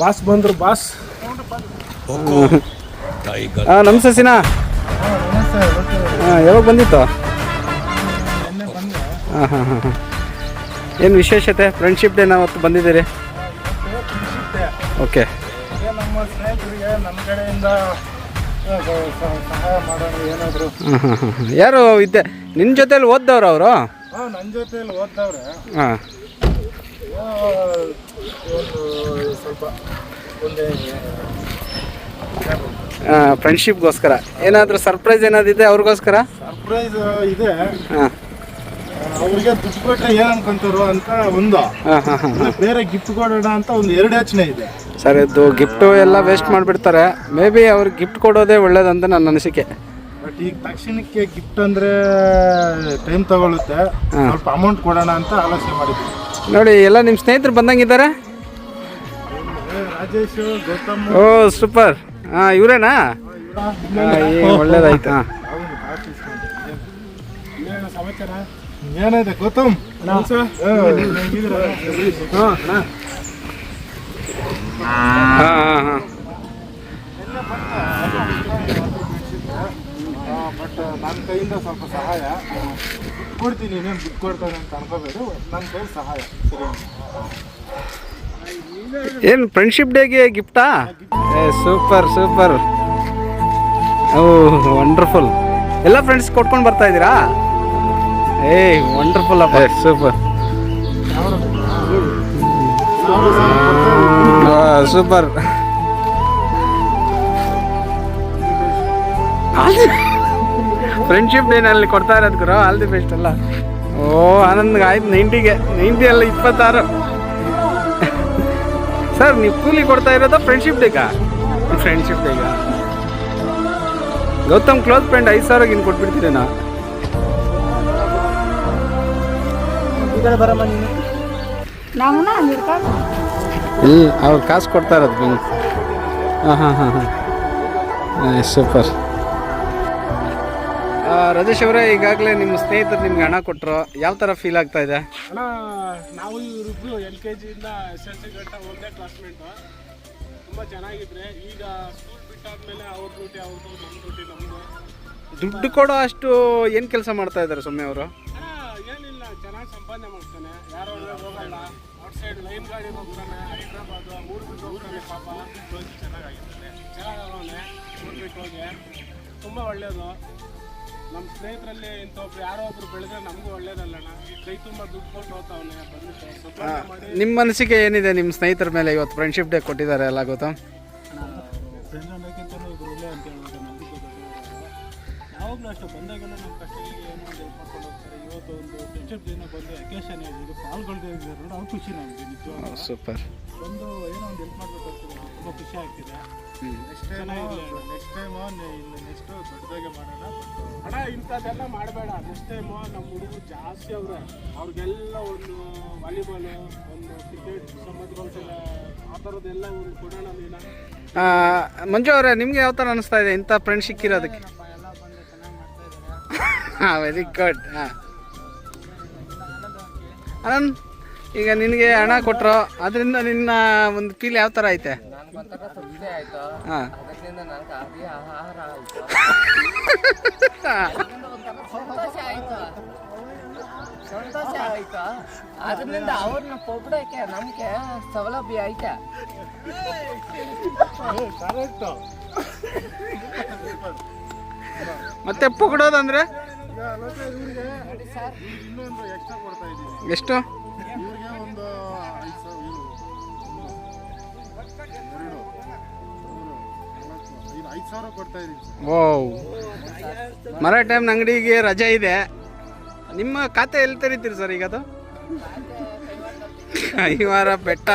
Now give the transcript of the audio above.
Boss ಬಂದ್ರು boss. ಹಾಂ ನಮಸ್ತೆ ಸಿನಾ ಹಾಂ ಯಾವಾಗ ಬಂದಿತ್ತು? ಹಾಂ ಹಾಂ ಹಾಂ ಹಾಂ. ಏನು ವಿಶೇಷತೆ? ಫ್ರೆಂಡ್ಶಿಪ್ ಡೇ ಅವತ್ತು ಬಂದಿದ್ದೀರಿ? ಓಕೆ ಅದೇ ನಮ್ಮ ಸ್ನೇಹಿತರಿಗೆ ನಮ್ಮ ಕಡೆಯಿಂದ ಆ, ಸ- ಸ- ಸಹಾಯ ಮಾಡೋಣ ಏನಾದ್ರು ಹಾಂ ಹಾಂ ಹಾಂ ಹಾಂ. ಯಾರು ಇದ್ದೆ ನಿನ್ನ ಜೊತೆಲಿ ಓದ್ದವ್ರು ಅವರು? ಹಾ ನನ್ನ ಜೊತೆಲಿ ಓದ್ದವ್ರೆ. ಹಾಂ. ಒಂದು ಸ್ವಲ್ಪ ಮುಂದೆ ಫ್ರೆಂಡ್ಶಿಪ್ಗೋಸ್ಕರ ಏನಾದರೂ ಸರ್ಪ್ರೈಸ್ ಏನಾದಿದೆ ಅವ್ರಿಗೋಸ್ಕರ ಸರ್ಪ್ರೈಸ್ ಇದೆ. ಹಾಂ. ಅವ್ರಿಗೆ ದುಡ್ಡು ಕೊಟ್ಟರೆ ಏನು ಅನ್ಕೊಂತಾರೋ ಅಂತ ಒಂದು. ಹಾಂ ಹಾಂ ಹಾಂ ಬೇರೆ ಗಿಫ್ಟ್ ಕೊಡೋಣ ಅಂತ ಒಂದು ಎರಡು ಯೋಚನೆ ಇದೆ. ಸರ್ ಇದು ಗಿಫ್ಟು ಎಲ್ಲ ವೇಸ್ಟ್ ಮಾಡಿಬಿಡ್ತಾರೆ. ಮೇ ಬಿ ಅವ್ರಿಗೆ ಗಿಫ್ಟ್ ಕೊಡೋದೇ ಒಳ್ಳೇದಂತ ನನ್ನ ಅನಿಸಿಕೆ. ಬಟ್ ಈಗ ತಕ್ಷಣಕ್ಕೆ ಗಿಫ್ಟ್ ಅಂದ್ರೆ ಟೈಮ್ ತಗೊಳುತ್ತೆ. ಸ್ವಲ್ಪ ಅಮೌಂಟ್ ಕೊಡೋಣ ಅಂತ ಆಲೋಚನೆ ಮಾಡಿದ್ವಿ. ನೋಡಿ ಎಲ್ಲ ನಿಮ್ಮ ಸ್ನೇಹಿತರು ಬಂದಂಗಿದ್ದಾರೆ? ಏ, ರಾಜೇಶ್ ಗೌತಮ್. ಓ ಸೂಪರ್. ಹಾಂ ಇವರೇನಾ? ಒಳ್ಳೇದಾಯ್ತು ಹಾಂ ಏನಿದೆ ಗೌತಮ್? ಹಾಂ. ಹಾಂ ಹಾಂ ಬಟ್ ನನ್ನ ಕೈಯಿಂದ ಸ್ವಲ್ಪ ಸಹಾಯ. ಕೊಡ್ತೀನಿ ಇನ್ನೇನು ದುಡ್ಡು ಕೊಡ್ತಾನೆ ಅಂತ ಅನ್ಕೋಬೇಡಿ ನನ್ನ ಕೈ ಸಹಾಯ. ಸರಿ. ಏನು ಫ್ರೆಂಡ್ಶಿಪ್ ಡೇಗೆ ಗಿಫ್ಟಾ ಏ ಸೂಪರ್ ಸೂಪರ್ ಓ ವಂಡರ್ಫುಲ್ ಎಲ್ಲ ಫ್ರೆಂಡ್ಸ್ ಕೊಟ್ಕೊಂಡು ಬರ್ತಾ ಇದ್ದೀರಾ? ಏ ವಂಡರ್ಫುಲ್ ಅಪ್ಪ. ಸೂಪರ್ ಸೂಪರ್ ಫ್ರೆಂಡ್ಶಿಪ್ ಡೇನಲ್ಲಿ ಕೊಡ್ತಾ ಇರೋದು ಗುರು. ಆಲ್ ದಿ ಬೆಸ್ಟ್ ಅಲ್ಲ. ಓ ಆನಂದ್ಗೆ ಆಯ್ತು ನೈಂಟಿಗೆ. ನೈಂಟಿ ಅಲ್ಲ ಇಪ್ಪತ್ತಾರು. ಸರ್ ನೀವು ಕೂಲಿ ಕೊಡ್ತಾ ಇರೋದಾ ಫ್ರೆಂಡ್ಶಿಪ್ ಡೇಗಾ ಫ್ರೆಂಡ್ಶಿಪ್ ಡೇಗಾ ಗೌತಮ್ ಕ್ಲೋಸ್ ಫ್ರೆಂಡ್ ಐದು ಸಾವಿರಕ್ಕೆ ಇನ್ನು ಕೊಟ್ಬಿಡ್ತೀರೇನಾ ಇಲ್ಲ ಅವ್ರು ಕಾಸು ಕೊಡ್ತಾ ಇರೋದು ಹಾಂ ಹಾಂ ಹಾಂ ಹಾಂ. ಸೂಪರ್ ರಾಜೇಶ್ ಅವರೇ ಈಗಾಗಲೇ ನಿಮ್ಮ ಸ್ನೇಹಿತರು ನಿಮ್ಗೆ ಹಣ ಕೊಟ್ಟರು ಯಾವ ಥರ ಫೀಲ್ ಆಗ್ತಾ ಇದೆ? ಅಣ್ಣ ನಾವು ಇವರಿಬ್ರು ಎಲ್ ಕೆ ಜಿಯಿಂದ ಎಸ್ ಎಲ್ ಸಿ ಗಂಟ ಒಂದೇ ಕ್ಲಾಸ್ಮೇಟು ತುಂಬ ಚೆನ್ನಾಗಿದ್ರೆ ಈಗ ಸ್ಕೂಲ್ ಬಿಟ್ಟಾದ್ಮೇಲೆ ಅವ್ರ ಡ್ಯೂಟಿ ಅವ್ರದ್ದು ನಮ್ಮ ಡ್ಯೂಟಿ ನಮ್ಮದು ದುಡ್ಡು ಕೊಡೋ ಅಷ್ಟು ಏನು ಕೆಲಸ ಮಾಡ್ತಾ ಇದ್ದಾರೆ ಸೊಮ್ಮೆ ಅವರು? ಏನಿಲ್ಲ ಚೆನ್ನಾಗಿ ಸಂಪಾದನೆ ಮಾಡ್ತಾನೆ. ಯಾರೋ ಹೋಗಲ್ಲ. ಔಟ್ಸೈಡ್ ಲೈನ್ ಗಾಡಿ ಹೋಗ್ತಾನೆ ಹೈದ್ರಾಬಾದ್ ಊರು ಬಿಟ್ಟು ಹೋಗ್ತಾನೆ ಪಾಪ. ಚೆನ್ನಾಗಾಗಿರ್ತಾನೆ ಚೆನ್ನಾಗಿ ಊರು ಬಿಟ್ಟು ಹೋಗಿ. ತುಂಬ ಒಳ್ಳೆಯದು ನಮ್ಮ ಸ್ನೇಹಿತರಲ್ಲಿ ಇಂಥ ಒಬ್ರು ಯಾರೋ ಒಬ್ರು ಬೆಳೆದ್ರೆ ನಮಗೂ ಒಳ್ಳೇದಲ್ಲಣ್ಣ. ಕೈ ತುಂಬ ದುಡ್ಡು ಕೊಟ್ಟು ಹೋಗ್ತಾವನೆ ಬಂದ್ಬಿಟ್ಟು. ಮಾಡಿ. ನಿಮ್ಮ ಮನಸ್ಸಿಗೆ ಏನಿದೆ ನಿಮ್ಮ ಸ್ನೇಹಿತರ ಮೇಲೆ ಇವತ್ತು ಫ್ರೆಂಡ್ಶಿಪ್ ಡೇ ಕೊಟ್ಟಿದ್ದಾರೆ ಎಲ್ಲ ಗೊತ್ತಾ? ಫ್ರೆಂಡ್ ಅನ್ನೋಕ್ಕಿಂತಲೂ ಇಬ್ರು ಒಳ್ಳೆ ಅಂತ ಹೇಳ್ಬೋದು ನಂಬಿಕೆ ಯಾವಾಗಲೂ ಅಷ್ಟು ಬಂದಾಗೆಲ್ಲ ನಮ್ಮ ಕಷ್ಟಗಳಿಗೆ ಏನೋ ಒಂದು ಹೆಲ್ಪ್ ಮಾಡ್ಕೊಂಡು ಹೋಗ್ತಾರೆ. ಇವತ್ತು ಒಂದು ಫ್ರೆಂಡ್ಶಿಪ್ ದಿನ ಬಂದು ಅಕೇಶನ್ ಇದು ಪಾಲ್ಗೊಳ್ದೇ ಇದ್ದಾರೆ. ಅವ್ರು ಖುಷಿ ನಮಗೆ ಸೂಪರ್. ಬಂದು ಏನೋ ಒಂದು ಹೆಲ್ಪ್ ಮಾಡಬೇಕು ತುಂಬ ಖುಷಿ ಆಗ್ತಿದೆ. Next time next time next ದೊಡ್ಡದಾಗೆ ಮಾಡೋಣ ಅಣ್ಣ ಇಂಥದ್ದೆಲ್ಲ ಮಾಡಬೇಡ. ನೆಕ್ಸ್ಟ್ ಟೈಮು ನಮ್ಮ ಹುಡುಗರು ಜಾಸ್ತಿ ಅವ್ರೆ ಅವ್ರಿಗೆಲ್ಲ ಒಂದು ವಾಲಿಬಾಲು ಒಂದು ಕ್ರಿಕೆಟ್ ಸಂಬಂಧಪಟ್ಟ ಆ ಥರದ್ದೆಲ್ಲ ಒಂದು ಕೊಡೋಣ ನೀನು. ಮಂಜು ಅವರೇ ನಿಮ್ಗೆ ಯಾವ ಥರ ಅನಿಸ್ತಾ ಇದೆ? ಇಂಥ ಫ್ರೆಂಡ್ ಸಿಕ್ಕಿರೋದಕ್ಕೆ ಹಾಂ ವೆರಿ ಗುಡ್ ಹಾಂ. ಆನಂದ್ ಈಗ ನಿನಗೆ ಹಣ ಕೊಟ್ಟರು ಅದರಿಂದ ನಿನ್ನ ಒಂದು ಫೀಲ್ ಯಾವ ಥರ ಐತೆ? ಆಯ್ತು. ಹಾಂ. ಅದರಿಂದ ಆಯ್ತು. ಸಂತೋಷ ಆಯ್ತು. ಆಯ್ತು. ಅವ್ರನ್ನ ನಮ್ಗೆ ಸೌಲಭ್ಯ ಐತೆ. ಕರೆಕ್ಟು ಮತ್ತೆ ಪೊಗಡೋದಂದ್ರೆ ಎಷ್ಟು? ಒಂದು ಓ ಮರ ಟೈಮ್ ಅಂಗಡಿಗೆ ರಜೆ ಇದೆ. ನಿಮ್ಮ ಖಾತೆ ಎಲ್ಲಿ ತೆರಿತೀರಿ ಸರ್ ಈಗ ಅದು? ಐವಾರ ಬೆಟ್ಟ.